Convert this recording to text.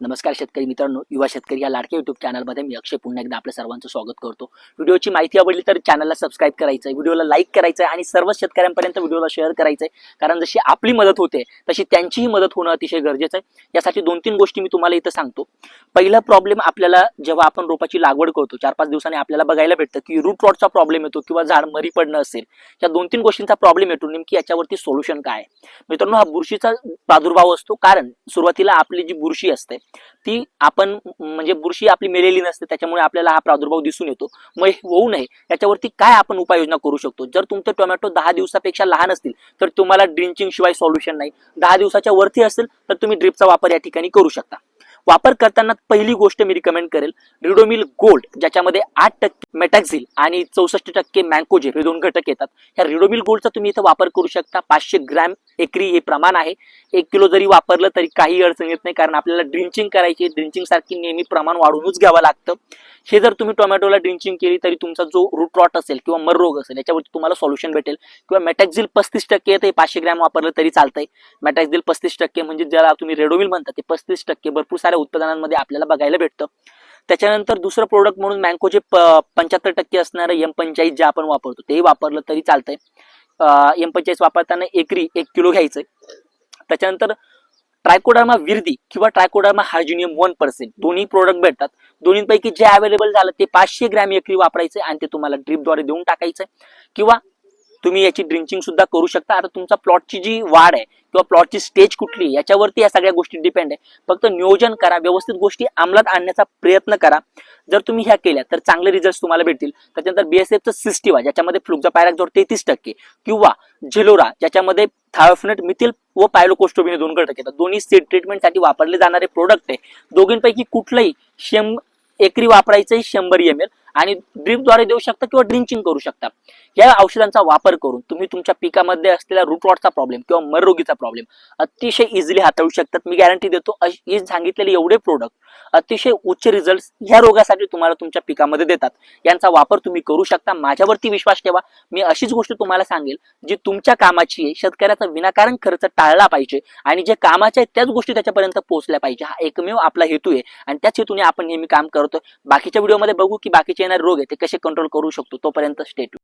नमस्कार शेतकरी मित्रांनो युवा शेतकरी या लाडक्या युट्यूब चॅनलमध्ये मी अक्षय पुन्हा एकदा आपल्या सर्वांचं स्वागत करतो. व्हिडिओची माहिती आवडली तर चॅनलला सबस्क्राईब करायचं आहे व्हिडिओला लाईक करायचं आहे आणि सर्व शेतकऱ्यांपर्यंत व्हिडिओला शेअर करायचं आहे कारण जशी आपली मदत होते तशी त्यांचीही मदत होणं अतिशय गरजेचं आहे. यासाठी दोन तीन गोष्टी मी तुम्हाला इथं सांगतो. पहिला प्रॉब्लेम आपल्याला जेव्हा आपण रोपाची लागवड करतो चार पाच दिवसांनी आपल्याला बघायला भेटतं की रूट रॉटचा प्रॉब्लेम येतो किंवा झाड मरी पडणं असेल. या दोन तीन गोष्टींचा प्रॉब्लेम येतो नेमकी याच्यावरती सोल्युशन काय आहे? मित्रांनो हा बुरशीचा प्रादुर्भाव असतो. कारण सुरुवातीला आपली जी बुरशी असते ती आपण म्हणजे बुरशी आपली मेलेली नसते त्याच्यामुळे आपल्याला हा प्रादुर्भाव दिसून येतो. मग हे होऊ नये याच्यावरती काय आपण उपाययोजना करू शकतो? जर तुमचं टोमॅटो दहा दिवसापेक्षा लहान असतील तर तुम्हाला ड्रिंचिंग शिवाय सोल्युशन नाही. दहा दिवसाच्या वरती असेल तर तुम्ही ड्रिपचा वापर या ठिकाणी करू शकता. वापर करताना पहिली गोष्ट मी रिकमेंड करेल रिडोमिल गोल्ड ज्याच्यामध्ये आठ टक्के मेटॅक्झिल आणि चौसष्ट टक्के मँकोजेब हे दोन घटक येतात. ह्या रिडोमिल गोल्डचा तुम्ही इथं वापर करू शकता. पाचशे ग्रॅम एकरी हे प्रमाण आहे. एक किलो जरी वापरलं तरी काही अडचण येत नाही कारण आपल्याला ड्रिंचिंग करायची ड्रिंचिंग सारखी नेहमी प्रमाण वाढवूनच घ्यावं लागतं. हे जर तुम्ही टोमॅटोला ड्रिंचिंग केली तरी तुमचा जो रूट रॉट असेल किंवा मर रोग असेल याच्यावरती तुम्हाला सोल्युशन भेटेल. किंवा मेटॅक्झिल पस्तीस टक्के ते पाचशे ग्रॅम वापरलं तरी चालतंय. मेटॅक्झिल पस्तीस टक्के म्हणजे ज्याला तुम्ही रेडोविल म्हणता ते पस्तीस टक्के भरपूर साऱ्या उत्पादनांमध्ये आपल्याला बघायला भेटतं. त्याच्यानंतर दुसरं प्रोडक्ट म्हणून मँकोचे पंच्याहत्तर टक्के असणारं एम पंचाळीस जे आपण वापरतो तेही वापरलं तरी चालतंय. एम पंचाळीस वापरताना एकरी एक किलो घ्यायचंय. त्याच्यानंतर ट्रायकोडर्मा विर्दी किंवा ट्रायकोडर्मा हार्जिनियम वन पर्सेंट दोन्ही प्रोडक्ट भेटतात. दोन्हीपैकी जे अवेलेबल झालं ते पाचशे ग्रॅम एकरी वापरायचं आणि ते तुम्हाला ड्रिपद्वारे देऊन टाकायचं किंवा तुम्ही याची ड्रिंकिंग सुद्धा करू शकता. आता तुमचा प्लॉटची जी वाढ आहे किंवा प्लॉटची स्टेज कुठली आहे, याच्यावरती या सगळ्या गोष्टी डिपेंड आहे. फक्त नियोजन करा व्यवस्थित गोष्टी अंमलात आणण्याचा प्रयत्न करा. जर तुम्ही ह्या केल्या तर चांगले रिझल्ट तुम्हाला भेटतील. त्याच्यानंतर बीएसएफचं सिस्टिवा ज्याच्यामध्ये फ्लुक्झा पॅराक्झोर तेहतीस टक्के किंवा झेलोरा ज्याच्यामध्ये थायोफिनेट मिथिल व पायलोकोस्टोबिन दोनकडे दोन घटक येतात. दोन्ही सीड ट्रीटमेंटसाठी वापरले जाणारे प्रोडक्ट आहे. दोघींपैकी कुठलंही शेम एकरी वापरायचंही शंभर एम एल आणि ड्रिपद्वारे देऊ शकता किंवा ड्रिंचिंग करू शकता. या औषधांचा वापर करून तुम्ही तुमच्या पिकामध्ये असलेला रूट प्रॉब्लेम किंवा मररोगीचा प्रॉब्लेम अतिशय इझिली हाताळू शकतात. मी गॅरंटी देतो हे सांगितलेले एवढे प्रोडक्ट अतिशय उच्च रिझल्ट ह्या रोगासाठी तुम्हाला तुमच्या पिकामध्ये देतात. यांचा वापर तुम्ही करू शकता. माझ्यावरती विश्वास ठेवा. मी अशीच गोष्ट तुम्हाला सांगेल जी तुमच्या कामाची आहे शेतकऱ्याचा विनाकारण खर्च टाळला पाहिजे आणि जे कामाचे आहेत त्याच गोष्टी त्याच्यापर्यंत पोहोचल्या पाहिजे. हा एकमेव आपला हेतू आहे आणि त्याच हेतूने आपण नेहमी काम करतोय. बाकीच्या व्हिडिओमध्ये बघू की बाकीचे येणारे रोग आहे ते कसे कंट्रोल करू शकतो तोपर्यंत स्टेट